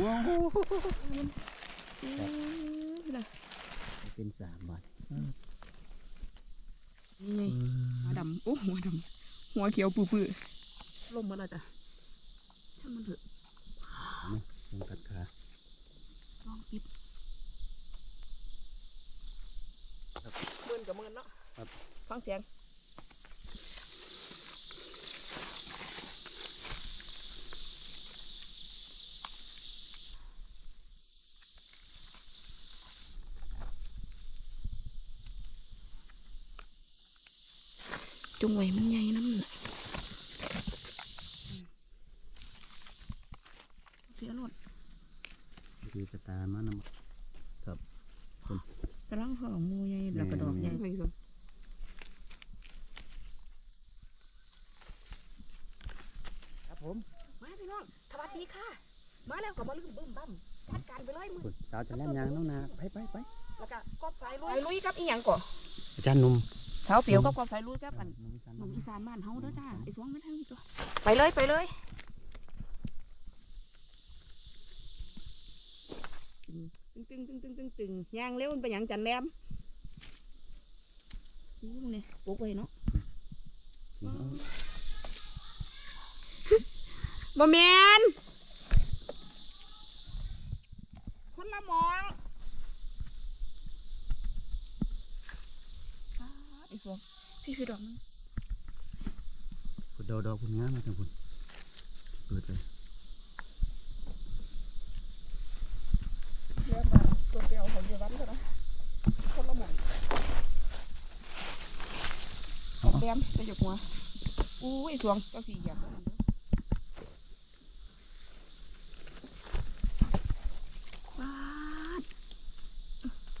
ว้าวอืมนเป็นสามบาทนี่ไงหัวดำโอ้หัวดำหัวเขียวปื้อๆลมมาแล้วจ้ะช่างมันเถอะลองตัดขาลองปิดเมินกับเมินเนาะฟังเสียง จงไว้มันใหญ่น้ำน่ะเสียหลดคือกระตามานำครับกระลังหอมมูใหญ่แล้วกระดอกใหญ่ครับผม มาพี่น้องสวัสดีค่ะ มาแล้วก็มาลืมบึ้มบั้มจัดการไปเลยมือคุณสาวจะแล่นยางน้องนาไปไปไปแล้วก็กอบสายลุยลุยกับอีหยังก่ออาจารย์หนุ่ม สาวเปียวกับกอบสายลุยกับอันหนุ่มอีสานหนุ่มอีสานบ้านเฮาเด้อจ้าไอ้สวงไม่ทั้งตัวไปเลยไปเลยตึงตึงตึงตึงตึงตึงย่างเร็วมันไปหยังจันแรมอู้นี่ปลุกไว้เนาะเอาบ่แมนคนละหมองอ้า ไอ้สวงพี่คือดอกนึงคุณดอกดอกคุณงามมาจังคุณเปิดเลยเรียกว่าตัวเดียวของเดียววันก็นะคนละหมองกับแบมจะหยกหัวอู้ไอ้สวงเจ้าสี่เหยียบแล้วมันเด้อว้าด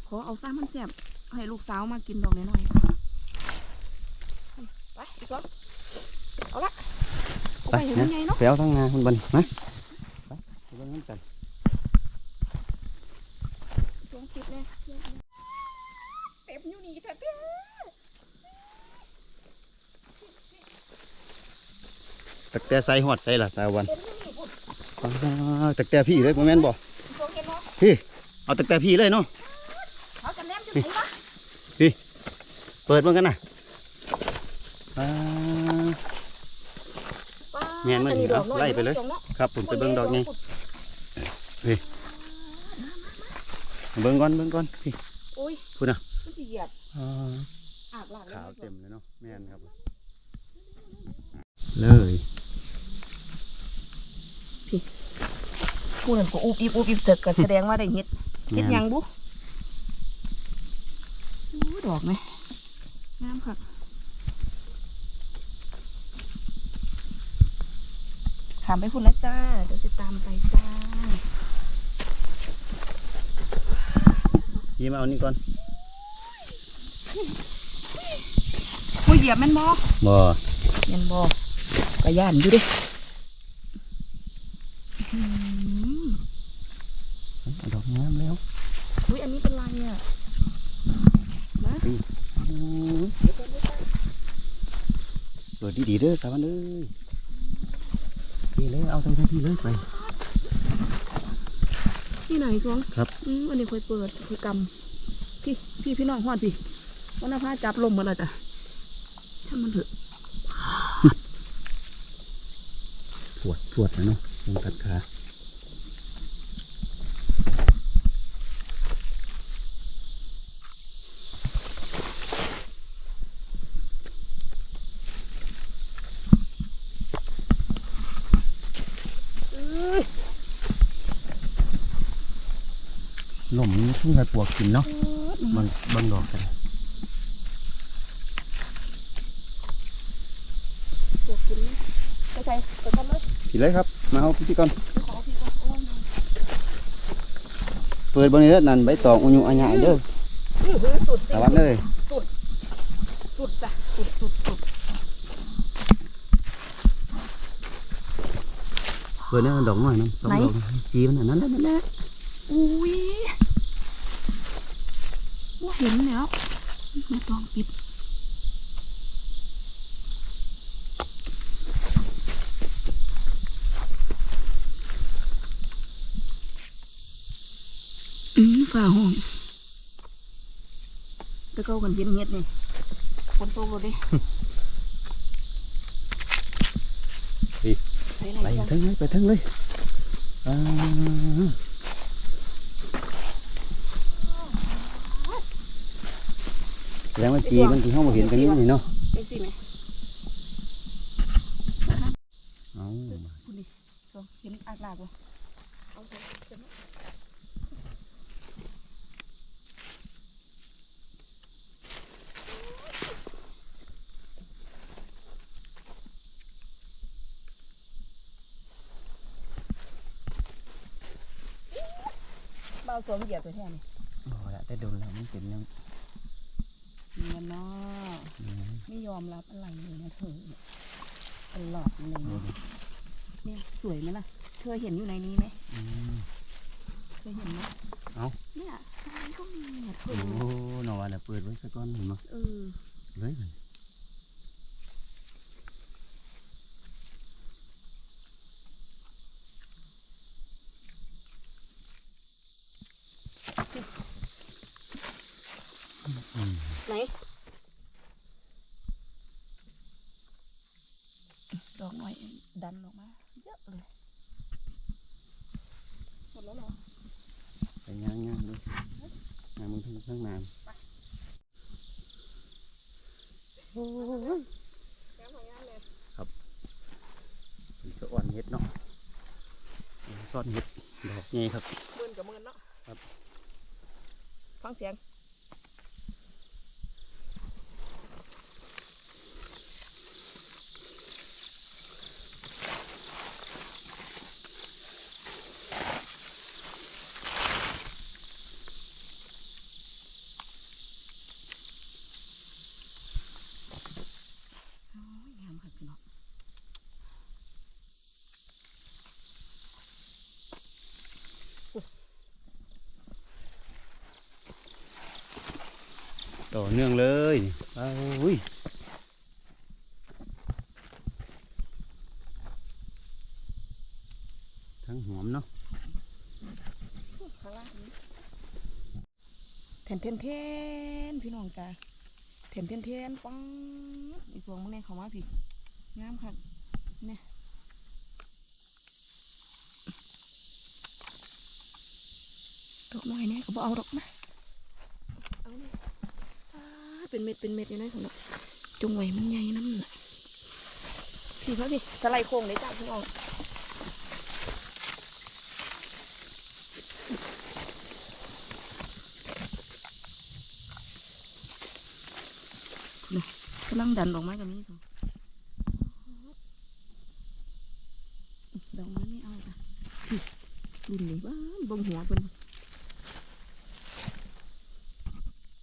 ขอเอาซ้ำมันแสบเอาให้ลูกสาวมากินดอกน้อยๆไปไอ้สวงเอาละเอา ไปไปเห็นนะมันไงเนาะไปเอาทั้งงาคุณบันมาไปไปเบิ่งน้ำกันสวงคิดเลยเต็มอยู่นี่แท้ตักแต่ใส่หอดใส่ละสาววันๆเต็มอยู่นี่พุ่นอ้าวตักแต่พี่เลยโมแม่นบ่สวงเห็นเนาะพี่เอาตักแต่พี่เลยเนาะเขาจะแนมจะไหนวะเปิดเบิ่งกันนะอ่า แม่นมันนี่เอาไล่ไปเลย ครับผมไปเบิ่งดอกนี้เบิ่งก่อนเบิ่งก่อนพี่โอ้ยพูดนะมันสิเหยียบอ่าอาบหลากขาวเลเต็ยมเลยเนาะแม่นครับ เลยพูดนั่นก็อุบอิบอุบอิบเสกก็แสดงว่าได้เฮ็ดเฮ็ดหยังบุอู้ดอกไหมงามค่ะ ถามไปคุณนะจ้า เดี๋ยวจะตามไปจ้าพี่มาเอานี่ก่อนผู้เหยียบแม่นบ่บ่แม่นบ่กระย่านอยู่เดิเอาดอกงามแล้วอุ้ยอันนี้เป็นไรอะนะเปิดดีๆเด้อสาวันเอ้ยพี่ เลยเอาทั้งที่เลยไป ที่ไหนสวงครับ อืมอันนี้ค่อยเปิดค่อยกำพี่พี่พี่น้องฮอดพี่วันน้าพาจับลมมาแล้วจ้ะช่างมันเถอะปวดปวดนะเนาะลงตัดขา เอ้ย ลมมันเพิ่งไปปวกกินเนาะมันเบังดอกกันปวดกินนะไปใส่ไปทำเลยพี่เลยครับ มาเอาพี่ก่อนขอพี่ก่อนโอ้ยเปิดบนนี้เด้อนั่นใบตองอุญุอัญญาเด้อนี่คือสุดจริสางวันเลยสุดจ้ะสุดสุดสุดเปิดเนี่ยดอกหน่อยเนาะสองดอกจีมันอันนั้นแหละนั่นแหละอุ้ยว่า เห็นแล้วไม่ต้องปิดอืมฝ่าห้องตะเก้ากันเย็นเฮ็ดนี่ฝนตกเลยดิอีไปไหนไปกันทั้งเลยไปทั้งเลยอ่า แล้วเมื่อกี้มันที่ห้องมาเห็นกันนี่นี่เนาะไปสิไหมเอาคุณดิสองเห็นอากลากวะเอาเถอะเห็นไหมเบาสวมเหยียบไปแท่นี่โอ้ละแต่โดนแล้วมันเป็นยัง เงินเนาะไม่ยอมรับอะไรเลยนะเธอเนี่ยตลอดเลยนะเนี่ยสวยไหมล่ะ เธอเห็นอยู่ในนี้ไหมอืมเคยเห็นไหมเอ้าเนี่ยทางนี้ก็มีเนี่ยเธโอ้อหนอว่าน่ะเปิดไว้สักก้อนเห็นมั้ยเออเลยมัน ไหนดอกหน่อยดันออกมาเยอะเลย หมดแล้วเหรอไปย่างย่างด้วยย่างมึงทั้งทั้งนานโอ้ยน้ำหอยงามเลยมันก็อ่อนเห็ดเนาะซ่อนเห็ดดอกใหญ่ครับเบินกับเมินเนาะครับฟังเสียง โอ้ยงามค่ะพี่น้อง ต่อเนื่องเลยอุ้ยทั้งหอมเนาะข้างล่างนี้แทนเทนเทนพี่น้องจ้าแทนเทนเทนปังอีสวงมึงเนี่ยเขามาพี่งามค่ะเนี่ยดอกน้อยเนี่ยก็บเอาดอกนะเอาเนี่ยอ้า เป็นเม็ดเป็นเม็ดอยู่นะของเราจงไว้มันใหญ่น้ำน่ะพี่เขาพี่สไลด์โค้งเลยจ้าพี่น้องกำลังดันออกมากับนี้ค่ะดอกไม้ไม่เอาจ้ะรุ่นนี้บ้านเบงหัวเพิ่น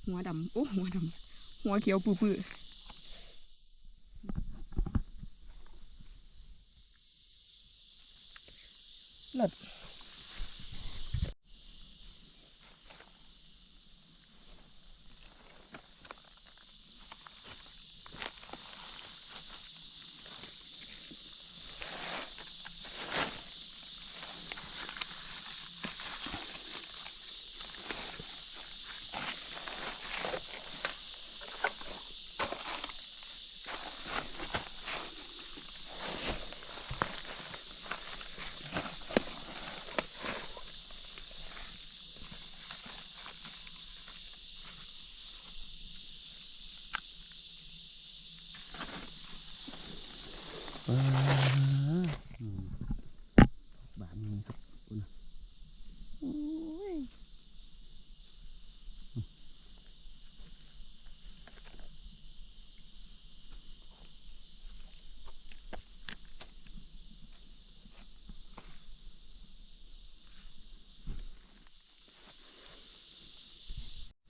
หัวดำโอ้หัวดำ หัวเขียวปื้อๆเลิศว้าอืมบานนี้ครับคุณ โอ้ย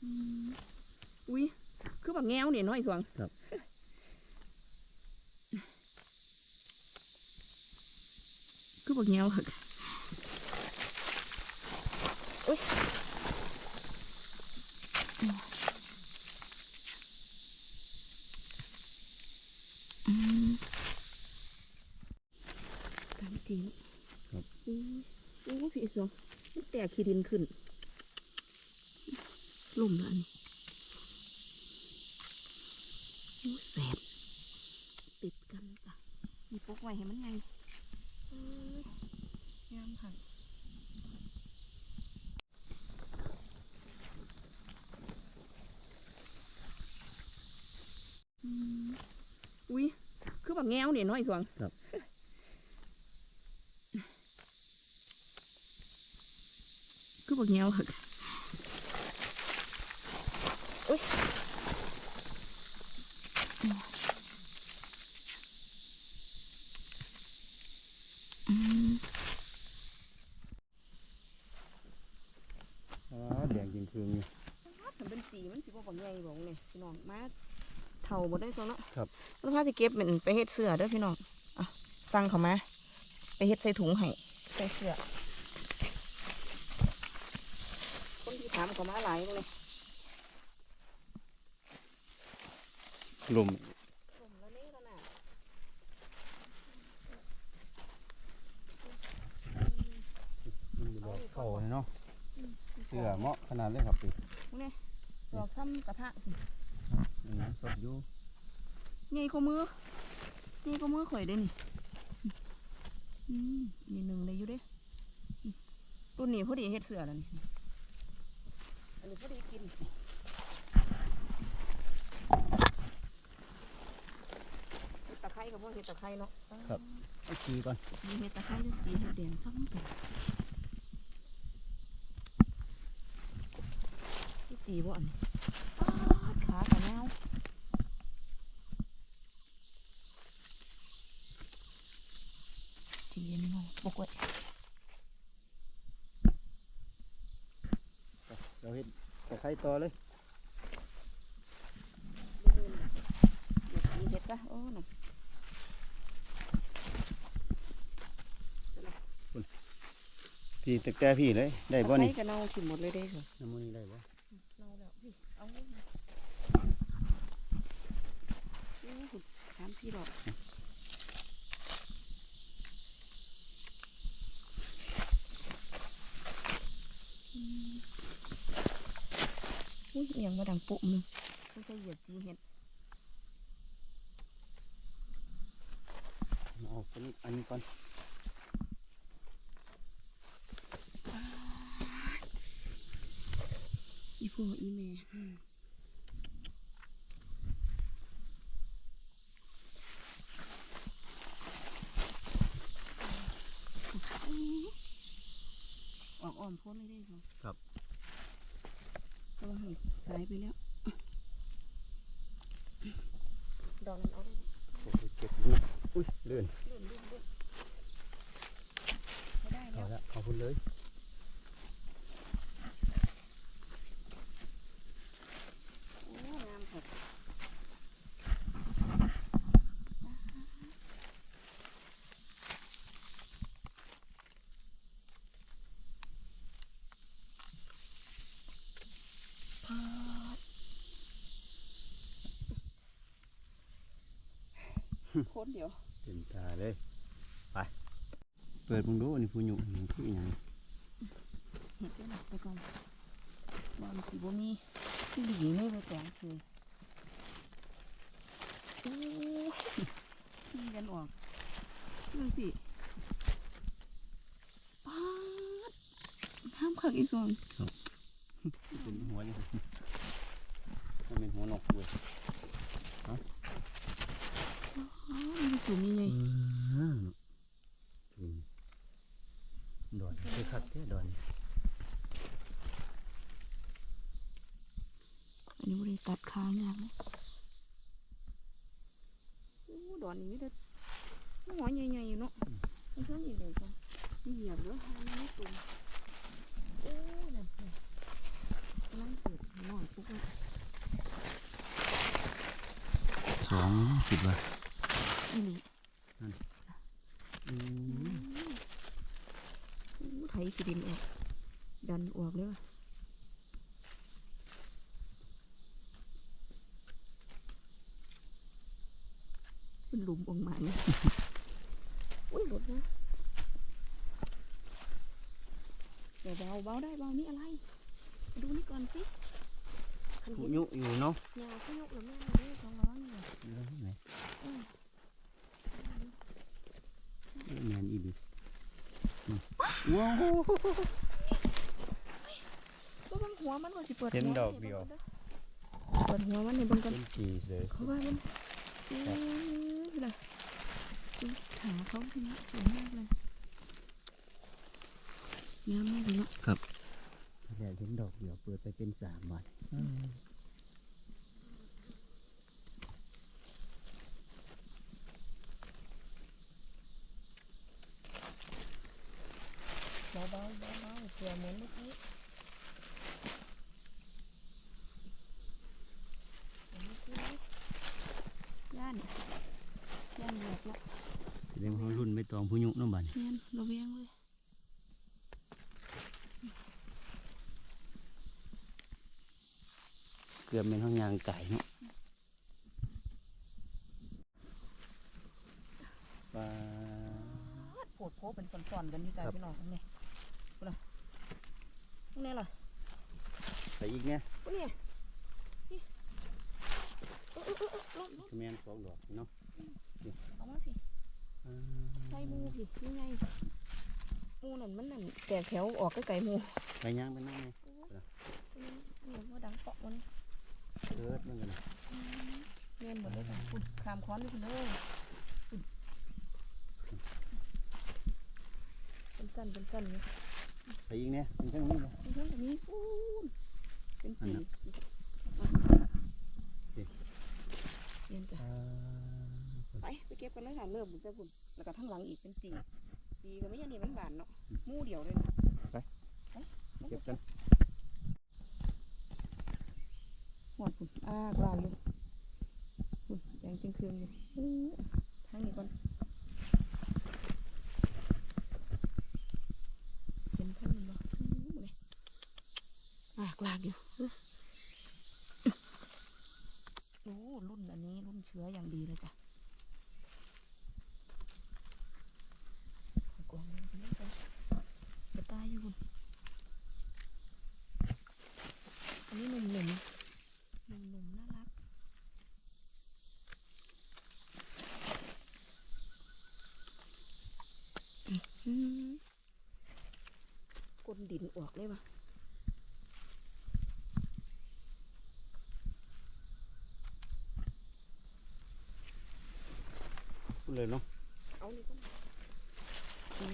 อืมอุ้ย คือแบบแง้วเนี่ยน้อยสวงครับคือแบบแง้วค่ะอุ้ยอืมตามจริงครับอืมโอ้พี่สวงมันแตกขี้ดินขึ้นลุ่มแล้วอันนี้โอ้แสบติดกันจ้ะ มีปกไว้ให้มันไงเอ้ยงามค่ะอืมอุ้ย คือแบบแง้วเนี่ยน้อยสวง ครับ คือแบบแง้วค่ะอุ้ยอืม อ๋อแดงจริงคืนอยู่ มันเป็นจีมันสิบ่บ่ใหญ่บ่เนี่ยพี่น้องมา เท่าบ่ได้ซองเนาะครับแล้วพาสิเก็บเป็นไปเฮ็ดเสื้อเด้อพี่น้องอะสั่งเขามาไปเฮ็ดใส่ถุงให้ใส่เสื้อคนที่ถามเขามาหลายเลยลมลมแล้วนี่แล้วน่ะมันอยู่ดอกเข้าเนาะเสื้อเหมาะขนาดเลยครับพี่มึงเนี่ยดอกซ้ำกระทะอืมสดอยู่ ใหญ่กว่ามือใหญ่กว่ามือข่อยเด้นี่อืมนี่หนึ่งเลยอยู่เด้อืมรุ่นนี้พอดีเฮ็ดเสื้อแล้วนี่อันนี้พอดีกินเฮ็ดตะไคร้กับพวกเฮ็ดตะไคร้เนาะเอาขี้ก่อนมีเฮ็ดตะไคร้เฮ็ดจีเฮ็ดแดงซ้ำกันเฮ็ดจีบ่อันนี้ป๊าดขากระแนว จี นโง่บกไว้เราเห็ดตะไคร้ต่อเลยเดี๋ยวจีเฮ็ดซะโอ้น่ะพี่ตะแกพี่เลย ได้บ่นี่ตะไคร้ก็เน่าขิมหมดเลยเด้ค่ะน้ำมันนี่ได้บ่ เน่าแล้วพี่เอาเลยโอ้โหสามสี่ดอกอืมอุ้ย เอียงมาดังปุ๊บหนึงไม่ใช่เหยียบจีเห็ดเอาสนิทอันนี้ก่อนอีพ่ออีแม่อออกอ้อมพ้นเลยได้ค่ะครับ ก็ว่าหั่นสายไปแล้ว ดอกนั้นเอาได้โอ้ยเก็บดูอุ้ยเลื่อนเลื่อนเลื่อนเลื่อนไม่ได้เอาแล้วละเอาพุ่นเลย โอ้งามค่ะพาด โคนเดียวเต็มตาเลยไปเปิดมึงดูอันนี้ผู้หยุ่มันคืออหย่างเห็ดได้หนักไปก่อนบอลสีบ่มีที่หลีนี่ไปแปลงคือโอ้ยที่กันออกดูสิป๊าดห้ามขักอีส่วนเป็นหัวยังไงมันเป็นหัวนกเว้ย อ๋อมัน จุ่มยังไงอืมอืมดอนคือคักแท้ดอนอันนี้บริตัดค้างยากเลยโอ้ดอนนี้เด้อหัวใหญ่ๆอยู่เนาะมันเท่านี้เลยจ้ะนี่เหยียบเด้อมันไม่ตุ่มโอ้นั่นนั่นกำลังเกิดหน่อยปุ๊บอะสองคิดว่า อีนี่ อืม อู้ไถขี้ดินออก ดันออกเลยว่ะเป็นหลุ มออกมาเนี่ยอุ้ยหลุดนะเดี๋ยวเบาเบาได้เบานี่อะไรมาดูนี่ก่อนสิคันผู้เห็นยุอยู่เนาะยาเขายกแล้วแม่มาด้วยสองร้อยนี่แหละเออไหนอืมเออแมนอีดีอืมว้าวก็บังหัวมันก็สิเปิดเห็นหัวดอกเดียวเปิดหัวมันให้เบิ่งกันเป็นจีเลยเขาว่ามันอือ เลยดูขาเขาทีนี้สวยมากเลยงามมากเลยเนาะแล้วเห็นดอกเดียวเปิดไปเป็นสามบาทเบาๆเบาๆเผื่อเหมือนเมื่อกี้เหมือนเมื่อกี้ย่านย่านเหยียบละ แสด งว่าเขารุ่นไม่ตองผู้ยุเน้ำบันเนียนระเวียงเลยเกือบเป็นห้องยางไก่เนาะปลา โผดโผเป็นส่อนๆกันอยู่ใจ ครับ พี่น้องนี่กูล่ะตรงนี้ล่ะ ใส่อีกเนี่ย กูนี่นี่เออเออเออเออลงลง แมนสองดอกเนาะ เอามาสิใส่หมูสินี่ไงห มูนั่นมันนั่นแตกแถวออกไกลๆหมูไปย่างไปนั่งไงนี่ว่าดังเปาะมันเกิดมันกันเล่นหมดเลยค่ะคุณขามค้อนด้วยคุณเด้อคุณเป็นสั้นเป็นสั้นนี่ไปอีกเนี่ยมันทั้งนี้เลยเป็นสั้นแบบนี้ปูนเป็นสีอันนั้นเย็นจ้ะไปไปเก็บกันเลยค่ะเริ่มมันจะคุณแล้วก็ทั้งหลังอีกเป็นสี สีก็ไม่ยันนี่มันบานเนาะหมู่เดียวเลยนะไปไปเก็บกันหมดคุณอ้ากลางอยู่คุณแดงเครื่องๆอยู่อื้อทางนี้ก่อนเห็นท่านมันบ่อื้อเลยอากลากอยู่อื้อโอ้รุ่นอันนี้รุ่นเชื้ออย่างดีเลยจ้ะกวางมันเป็นไงจะตายอยู่คุณอันนี้หนุ่มๆ หนุ่มๆน่ารัก อื้อหือกลน ดินออกเลยวะพูดเลยเนาะเอานี่ก่อนอื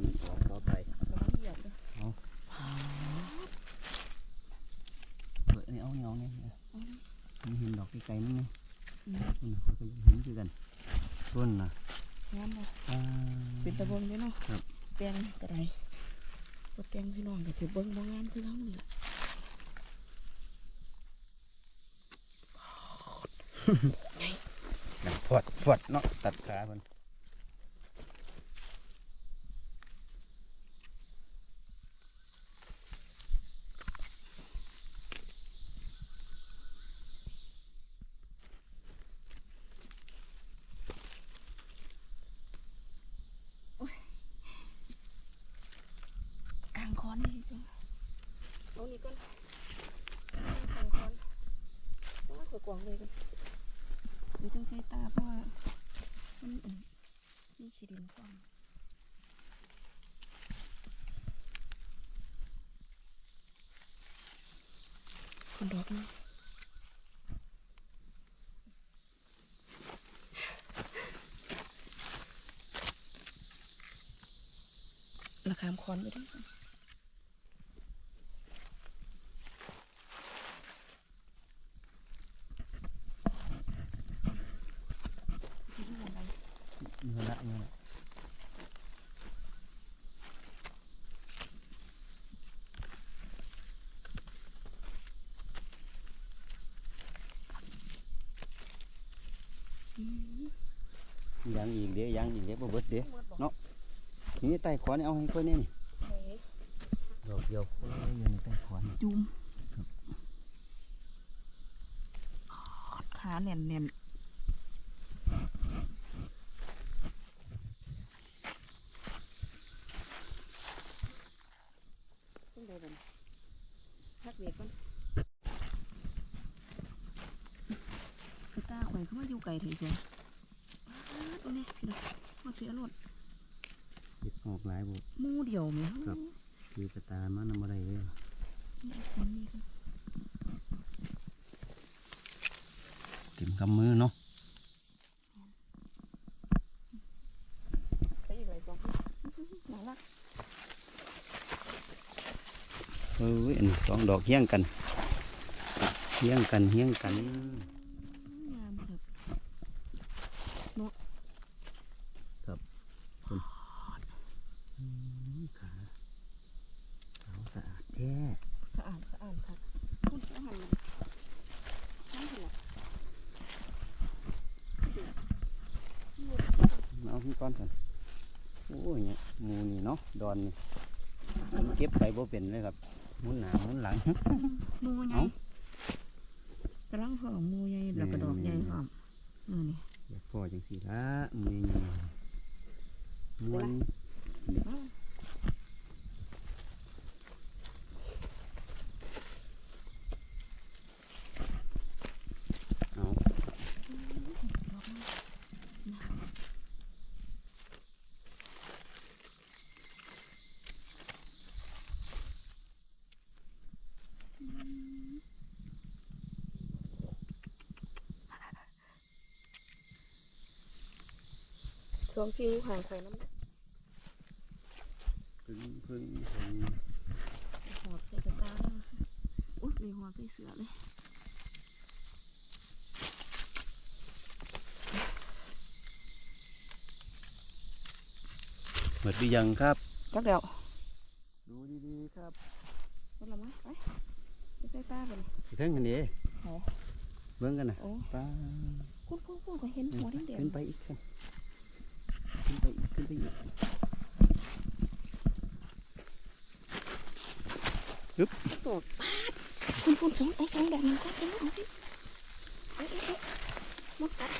เหยื่อในอ้อยน้อกต่อไประวังเหยียบเด้อเปิดอันเอาเนี่ยเอาเนี่ยมันเห็นดอกไกลๆนั่นไงอืมต้นเขาก็ยังเห็นคือกันต้นน่ะงามบ่อ่าเป็นตะบงด้อเนาะครับแปลงกระไดบ่แปลงพี่น้องก็สิเบิ่งบ่งามคือเฮานี่ล่ะดังฟวดฟวดเนาะตัดขาเพิ่น กลางคอนนี่จ้ะเอานี่ก่อนกลางคอนเพราะว่าเขือกวางเลยกันหรือต้องใช้ตาเพราะว่ามันอืมมีขี้ดินฟองคน ดอกนึงราคามคอนไปด้วยเงินละเงินละ อืม ยัง อีกเดี๋ยวยังอีกเดี๋ยวบ่เบิดเดี๋ยวหมดบอกเนาะนี่ใต้ขวานี่เอาให้เพิ่นนี่นี่เฮ้ยดอกเดียวโอ้ยอยู่ในใต้ขอนจุ่มขาแน่นแน่นต้องได้บ่พักเบรกก่อนกระตาข่อยเข้ามาอยู่ไกลเถอะจ้ะป๊าดโอ้นี่พี่น้องมาเสียรถเห็ดออกหลายบุหมูเดียวไหมครับคือกระตามันนำอะไรเลยนี่คนนี้กันเต็มกำมือเนาะไปอีกเลยสองน่ารักเอออันนี้สองดอกเฮี้ยงกันเฮี้ยงกันเฮี้ยงกัน งามเถอะ อืมขาขาวสะอาดแท้ สะอาดสะอาดค่ะคุณเอาหันมาน้ำเห็นหรอ เอา ขึ้นก้อนกันโอ้ยเนี่ยหมูนี่เนาะดอนนี่มันเก็บไปบ่เป็นเลยครับหมุนหน้าหมุนหลังหมูใหญ่เอ้ากำลังหอมหมูใหญ่แล้วก็ดอกใหญ่หอมนี่นี่อยากพอจังสีละหมูนี่ม้วน อ้าว เอา ดอกมัน สองพี่อยู่ห่างไข่น้ำพึ่งพึ่งพึ่งหอดใส่กระตาแล้วอุ๊ยมีหอดใส่เสือเลยหมดหรือยังครับจักเดียวดูดีๆครับเป็นละมั้ยไปไปใส่ตาไปเลยสิเทิงกันดีโอ้เบิ่งกันนะโอ้ป้าคุณคุณคุณก็เห็นหัวแดงขึ้นไปอีกสัก ขึ้นไปอีกขึ้นไปอีกๆตกปาดคุณคุณสองไอ้สองแดงมันก็เป็นเอาสิเอ๊ะเอ๊ะเอ๊ะมดกัด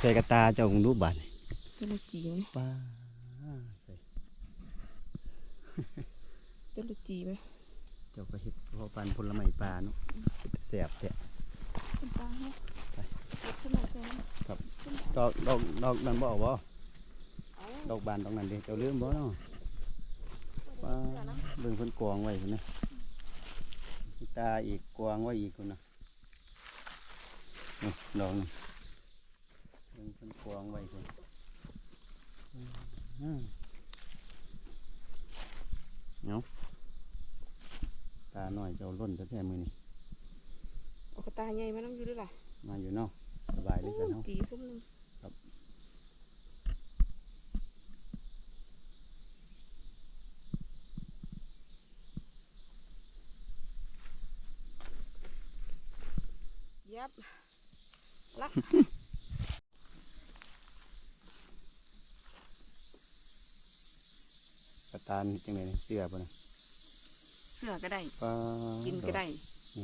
ใส่กระตาเจ้าของรูปบานนี่เป็นลูกจีไหมป้าใส่เป็นลูกจีไหมเจ้าก็เห็ดพอปันผลไม้ปลาเนาะแสบแท้เป็นปลาเหรอไปเก็บขึ้นมาใส่ไหมครับขึ้นมาดอกดอกดอกนั่นบ่เอาบ่เอาดอกบานดอกนั้นเด้เจ้าลืมบ่เนาะป้าเบิ่งเพิ่นกองไว้พุ่นนะมีตาอีกกองไว้อีกพุ่นนะนี่ดอกนี่เบิ่ง เพิ่นกองไว้พุ่นอืมเนาะตาหน่อยเจ้าล้นแท้ๆมือนี่เอากระตายใหญ่มาน้ำอยู่ด้วยล่ะ มาอยู่เนาะสบายเลยกันเนาะจีส้มหนึงครับยับละกระตานจังไดนี่เสื้อป่ะนะเสือก็ได้ป้ากินก็ได้นี่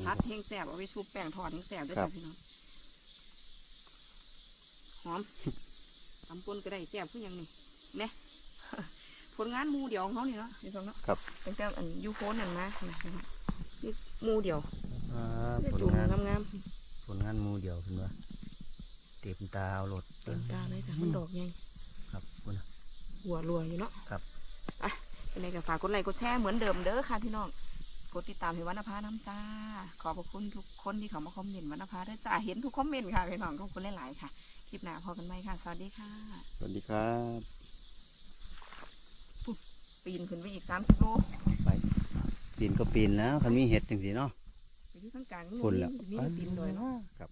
พัดแห้งแสบเอาไปชุบแป้งทอดแห้งแสบด้วยครัจ้ะบพี่น้องหอม ตำปนก็ได้แสบขึ้นยังนี่เนี่ยผลงานหมูเดียวของเขานี่เนาะพี่น้องเนาะครับตั้งแต่อันยูโฟนนั่นมานะพี่น้องนี่หมูเดียวอ่านี่ผลจุ่มงานงามผลงานหมูเดียวคุณว่าเต็มตาเอารถๆเต็มตาเลยจ้ะมันดอกใหญ่ครับคุณ หัวรัวอยู่เนาะครับ อะ เป็นไงก็ฝากกดไลค์กดแชร์เหมือนเดิมเด้อค่ะพี่น้องกดติดตามให้วันนภาน้ำจ้า ขอบพระคุณทุกคนที่เขามาคอมเมนต์วันนภาด้วยจ้าเห็นทุกคอมเมนต์ค่ะพี่น้องขอบคุณหลายๆค่ะคลิปหน้าพอกันไหมค่ะสวัสดีค่ะสวัสดีครับปีนขึ้นไปอีกสามสิบโลปีนก็ปีนแล้วคันมีเห็ดจังสีเนาะไปที่ทางกลางคนแล้วนี่มันดินดอยเนาะครับ